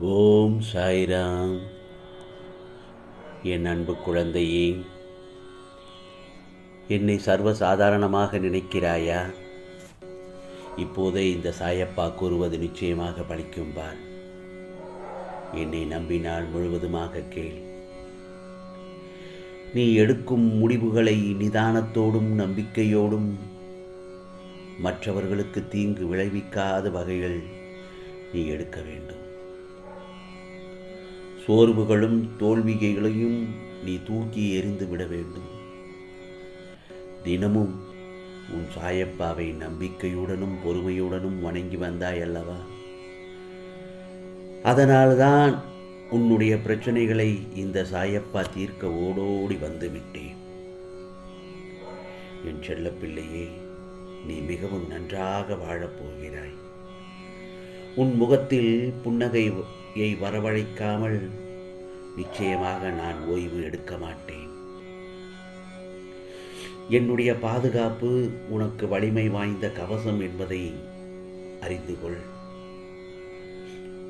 ஓம் சாய்ராம். என் அன்பு குழந்தையே என்னை சர்வசாதாரணமாக நினைக்கிறாயா? இப்போதே இந்த சாயப்பா கூறுவது நிச்சயமாக பலிக்கும் பார். என்னை நம்பினால் முழுவதுமாக கேள். நீ எடுக்கும் முடிவுகளை நிதானத்தோடும் நம்பிக்கையோடும் மற்றவர்களுக்கு தீங்கு விளைவிக்காத வகையில் நீ எடுக்க வேண்டும். சோர்வுகளும் தோல்விகைகளையும் நீ தூக்கி எறிந்து விட வேண்டும். தினமும் உன் சாயப்பாவை நம்பிக்கையுடனும் பொறுமையுடனும் வணங்கி வந்தாய் அல்லவா? அதனால்தான் உன்னுடைய பிரச்சனைகளை இந்த சாயப்பா தீர்க்க ஓடோடி வந்து விட்டேன் என் செல்லப்பிள்ளையே நீ மிகவும் நன்றாக வாழப் போகிறாய். உன் முகத்தில் புன்னகை புன்னகையை வரவழைக்காமல் நிச்சயமாக நான் ஓய்வு எடுக்க மாட்டேன். என்னுடைய பாதுகாப்பு உனக்கு வலிமை வாய்ந்த கவசம் என்பதை அறிந்து கொள்.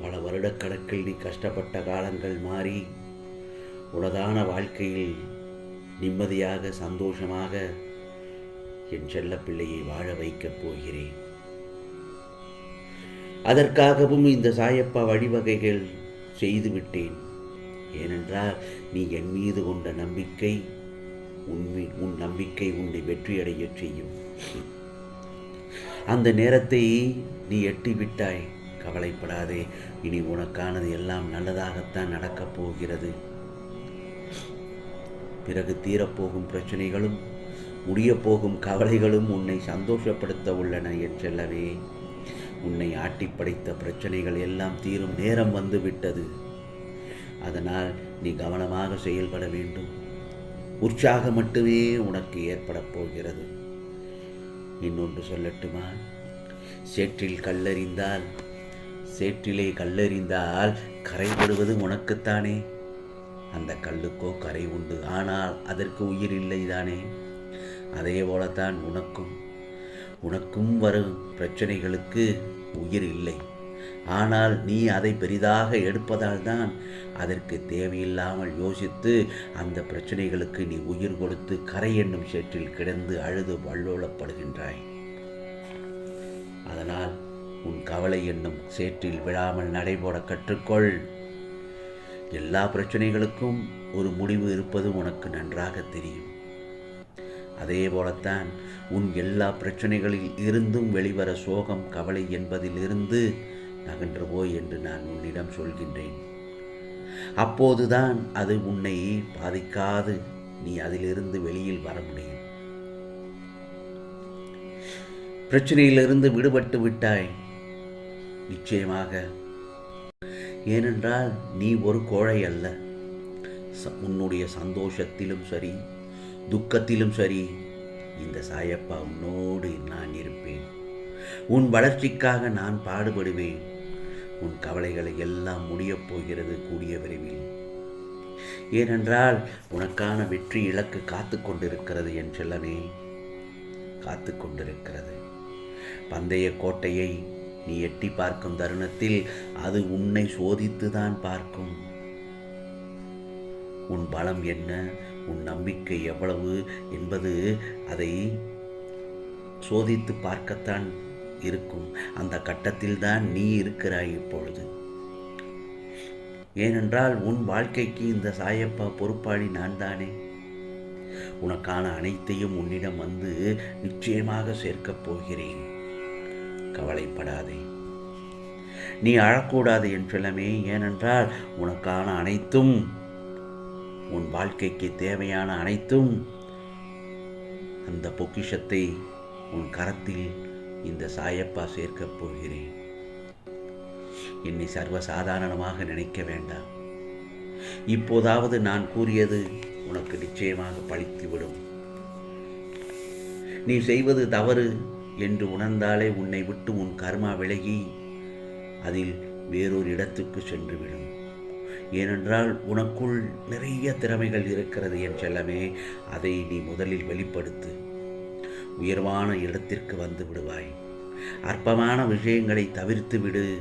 பல வருடக்கணக்கில் நீ கஷ்டப்பட்ட காலங்கள் மாறி உனதான வாழ்க்கையில் நிம்மதியாக சந்தோஷமாக என் செல்ல பிள்ளையை வாழ வைக்கப் போகிறேன். அதற்காகவும் இந்த சாயப்பா வழிவகைகள் செய்துவிட்டேன் ஏனென்றால் நீ என் மீது கொண்ட நம்பிக்கை உண்மை உன் நம்பிக்கை உன்னை வெற்றியடையச் செய்யும். அந்த நேரத்தை நீ எட்டி விட்டாய். கவலைப்படாதே. இனி உனக்கானது எல்லாம் நல்லதாகத்தான் நடக்கப் போகிறது. பிறகு தீரப்போகும் பிரச்சனைகளும் முடியப்போகும் கவலைகளும் உன்னை சந்தோஷப்படுத்த உள்ளன என் செல்லவே உன்னை ஆட்டி படைத்த பிரச்சனைகள் எல்லாம் தீரும் நேரம் வந்து விட்டது. அதனால் நீ கவனமாக செயல்பட வேண்டும். உற்சாகம் மட்டுமே உனக்கு ஏற்படப் போகிறது. இன்னொன்று சொல்லட்டுமா? சேற்றில் கல்லறிந்தால் சேற்றிலே கல்லறிந்தால் கரைபடுவது உனக்குத்தானே. அந்த கல்லுக்கோ கரை உண்டு. ஆனால் அதற்கு உயிர் இல்லை தானே அதே போலத்தான் உனக்கும். உனக்கும் வரும் பிரச்சனைகளுக்கு உயிர் இல்லை. ஆனால் நீ அதை பெரிதாக எடுப்பதால் தான் அதற்கு தேவையில்லாமல் யோசித்து அந்த பிரச்சனைகளுக்கு நீ உயிர் கொடுத்து கரை என்னும் சேற்றில் கிடந்து அழுது வல்லோலப்படுகின்றாய் அதனால் உன் கவலை என்னும் சேற்றில் விழாமல் நடைபோட கற்றுக்கொள். எல்லா பிரச்சனைகளுக்கும் ஒரு முடிவு இருப்பது உனக்கு நன்றாக தெரியும். அதே போலத்தான் உன் எல்லா பிரச்சனைகளில் இருந்தும் வெளிவர சோகம் கவலை என்பதிலிருந்து நகன்று போய் என்று நான் உன்னிடம் சொல்கின்றேன். அப்போதுதான் அது உன்னை பாதிக்காது. நீ அதிலிருந்து வெளியில் வர முடியும். பிரச்சனையிலிருந்து விடுபட்டு விட்டாய். நிச்சயமாக. ஏனென்றால் நீ ஒரு கோழை அல்ல. உன்னுடைய சந்தோஷத்திலும் சரி துக்கத்திலும் சரி இந்த சாயப்பா உன்னோடு நான் இருப்பேன். உன் வளர்ச்சிக்காக நான் பாடுபடுவேன். உன் கவலைகளை எல்லாம் முடியப் போகிறது கூடிய விரைவில். ஏனென்றால் உனக்கான வெற்றி இலக்கு காத்து கொண்டிருக்கிறது என் செல்லமே. காத்து கொண்டிருக்கிறது. பந்தய கோட்டையை நீ எட்டி பார்க்கும் தருணத்தில் அது உன்னை சோதித்துதான் பார்க்கும். உன் பலம் என்ன? உன் நம்பிக்கை எவ்வளவு என்பது அதை சோதித்து பார்க்கத்தான் இருக்கும். அந்த கட்டத்தில் தான் நீ இருக்கிறாய் இப்பொழுது. ஏனென்றால் உன் வாழ்க்கைக்கு இந்த சாயப்பா பொறுப்பாளி நான் தானே உனக்கான அனைத்தையும் உன்னிடம் வந்து நிச்சயமாக சேர்க்கப் போகிறேன். கவலைப்படாதே. நீ அழக்கூடாது என் செல்லமே ஏனென்றால் உனக்கான அனைத்தும் உன் வாழ்க்கைக்கு தேவையான அனைத்தும் அந்த பொக்கிஷத்தை உன் கரத்தில் இந்த சாயப்பா சேர்க்கப் போகிறேன். என்னை சர்வசாதாரணமாக நினைக்க வேண்டாம். இப்போதாவது நான் கூறியது உனக்கு நிச்சயமாக பழித்துவிடும். நீ செய்வது தவறு என்று உணர்ந்தாலே உன்னை விட்டு உன் கர்மா விலகி அதில் வேறொரு இடத்துக்கு சென்றுவிடும். ஏனென்றால் உனக்குள் நிறைய திறமைகள் இருக்கிறது என் செல்லமே அதை நீ முதலில் வெளிப்படுத்து. உயர்வான இடத்திற்கு வந்து விடுவாய். அற்பமான விஷயங்களை தவிர்த்து விடு.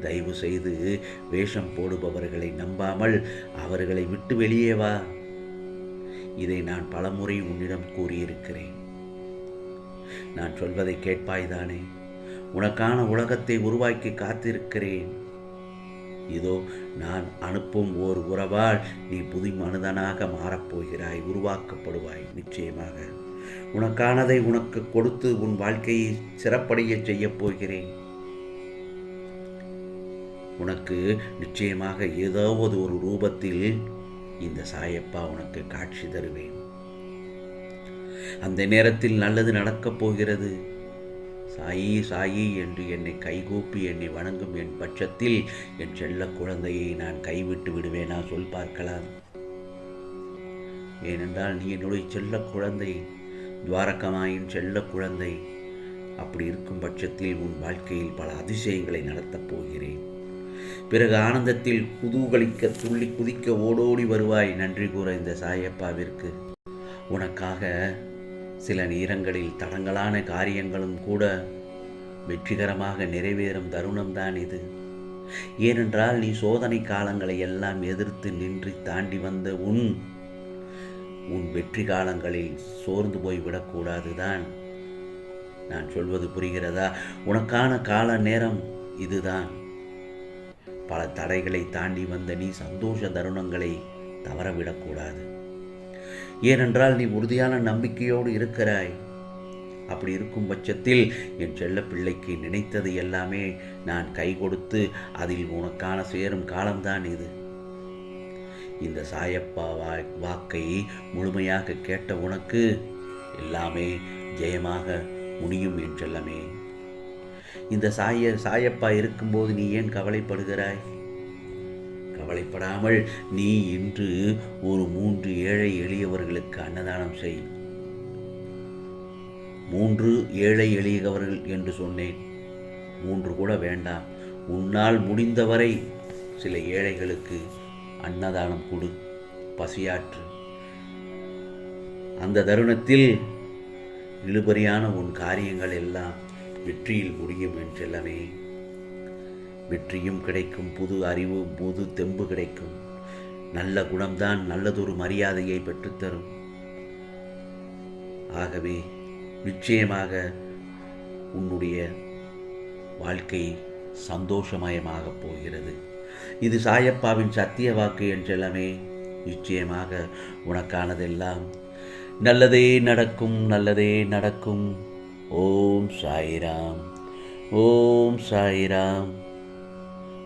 தயவு செய்து வேஷம் போடுபவர்களை நம்பாமல் அவர்களை விட்டு வெளியே வா. இதை நான் பலமுறை உன்னிடம் கூறியிருக்கிறேன். நான் சொல்வதை கேட்பாய்தானே உனக்கான உலகத்தை உருவாக்கி காத்திருக்கிறேன். இதோ நான் அனுப்பும் ஓர் உறவால் நீ புது மனிதனாக மாறப்போகிறாய் உருவாக்கப்படுவாய் நிச்சயமாக. உனக்கானதை உனக்கு கொடுத்து உன் வாழ்க்கையை சிறப்படைய செய்யப் போகிறேன். உனக்கு நிச்சயமாக ஏதாவது ஒரு ரூபத்தில் இந்த சாயப்பா உனக்கு காட்சி தருவேன். அந்த நேரத்தில் நல்லது நடக்கப் போகிறது. சாயி சாயி என்று என்னை கைகூப்பி என்னை வணங்கும் என் பட்சத்தில் என் செல்ல குழந்தையை நான் கைவிட்டு விடுவேனா சொல் பார்க்கலாம். ஏனென்றால் நீ என்னுடைய செல்ல குழந்தை துவாரகமாயின் செல்ல குழந்தை. அப்படி இருக்கும் பட்சத்தில் உன் வாழ்க்கையில் பல அதிசயங்களை நடத்தப் போகிறேன். பிறகு ஆனந்தத்தில் குதூகலிக்க துள்ளி குதிக்க ஓடோடி வருவாய். நன்றி கூற இந்த சாயப்பாவிற்கு. உனக்காக சில நேரங்களில் தடங்கலான காரியங்களும் கூட வெற்றிகரமாக நிறைவேறும் தருணம்தான் இது. ஏனென்றால் நீ சோதனை காலங்களை எல்லாம் எதிர்த்து நின்று தாண்டி வந்த உன் உன் வெற்றி காலங்களில் சோர்ந்து போய் விடக்கூடாதுதான். நான் சொல்வது புரிகிறதா? உனக்கான கால நேரம் இதுதான். பல தடைகளை தாண்டி வந்த நீ சந்தோஷ தருணங்களை தவறவிடக்கூடாது. ஏனென்றால் நீ உறுதியான நம்பிக்கையோடு இருக்கிறாய். அப்படி இருக்கும் பட்சத்தில் என் செல்ல பிள்ளைக்கு நினைத்தது எல்லாமே நான் கை கொடுத்து அதில் உனக்கான சேரும் காலம்தான் இது. இந்த சாயப்பா வா வாக்கை முழுமையாக கேட்ட உனக்கு எல்லாமே ஜெயமாக முடியும் என்றெல்லாமே இந்த சாய சாயப்பா இருக்கும்போது நீ ஏன் கவலைப்படுகிறாய்? கவலைப்படாமல் நீ இன்று ஒரு மூன்று ஏழை எளியவர்களுக்கு அன்னதானம் செய். மூன்று ஏழை எளியவர்கள் என்று சொன்னேன். மூன்று கூட வேண்டாம். உன்னால் முடிந்தவரை சில ஏழைகளுக்கு அன்னதானம் கொடு. பசியாற்று. அந்த தருணத்தில் இழுபறியான உன் காரியங்கள் எல்லாம் வெற்றியில் முடியும் என்றெல்லாமே. வெற்றியும் கிடைக்கும் புது அறிவு புது தெம்பு கிடைக்கும். நல்ல குணம்தான் நல்லதொரு மரியாதையை பெற்றுத்தரும். ஆகவே நிச்சயமாக உன்னுடைய வாழ்க்கை சந்தோஷமயமாகப் போகிறது. இது சாயப்பாவின் சத்திய வாக்கு என்றெல்லாமே நிச்சயமாக உனக்கானதெல்லாம். நல்லதே நடக்கும் நல்லதே நடக்கும். ஓம் சாய்ராம். ஓம் சாய்ராம்.